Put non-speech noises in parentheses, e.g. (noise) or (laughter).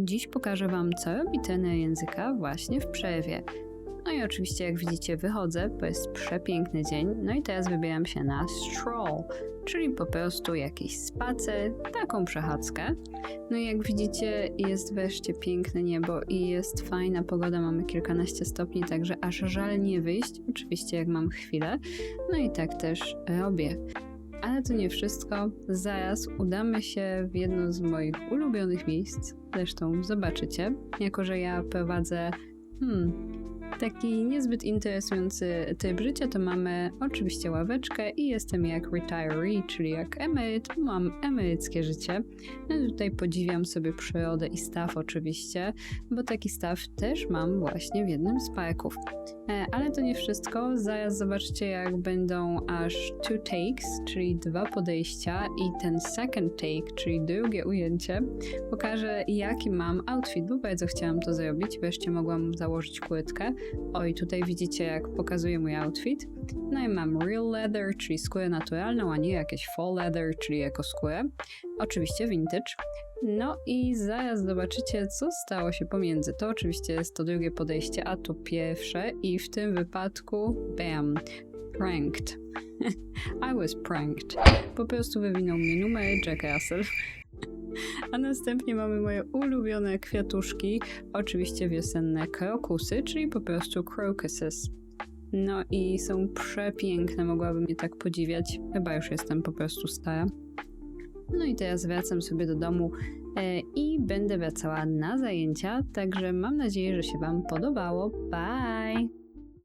Dziś pokażę Wam, co robi trener języka właśnie w przerwie. No i oczywiście, jak widzicie, wychodzę, bo jest przepiękny dzień. No i teraz wybieram się na stroll, czyli po prostu jakiś spacer, taką przechadzkę. No i jak widzicie, jest wreszcie piękne niebo i jest fajna pogoda, mamy kilkanaście stopni, także aż żal nie wyjść, oczywiście jak mam chwilę. No i tak też robię. Ale to nie wszystko. Zaraz udamy się w jedno z moich ulubionych miejsc. Zresztą zobaczycie, jako że ja prowadzę hmm, taki niezbyt interesujący tryb życia, to mamy oczywiście ławeczkę i jestem jak retiree, czyli jak emeryt. Mam emeryckie życie. No tutaj podziwiam sobie przyrodę i staw oczywiście, bo taki staw też mam właśnie w jednym z parków. E, Ale to nie wszystko. Zaraz zobaczycie, jak będą aż two takes, czyli dwa podejścia, i ten second take, czyli drugie ujęcie, pokażę, jaki mam outfit, bo bardzo chciałam to zrobić. Wreszcie mogłam założyć kurtkę. Oj, tutaj widzicie, jak pokazuję mój outfit. No i mam real leather, czyli skórę naturalną, a nie jakieś faux leather, czyli jako skórę. Oczywiście vintage. No i zaraz zobaczycie, co stało się pomiędzy. To oczywiście jest to drugie podejście, a to pierwsze i w tym wypadku, bam, pranked. (laughs) I was pranked. Po prostu wywinął mi numer Jack Russell. (laughs) A następnie mamy moje ulubione kwiatuszki, oczywiście wiosenne krokusy, czyli po prostu crocuses. No i są przepiękne, mogłabym je tak podziwiać. Chyba już jestem po prostu stara. No i teraz wracam sobie do domu e, i będę wracała na zajęcia, także mam nadzieję, że się Wam podobało. Bye!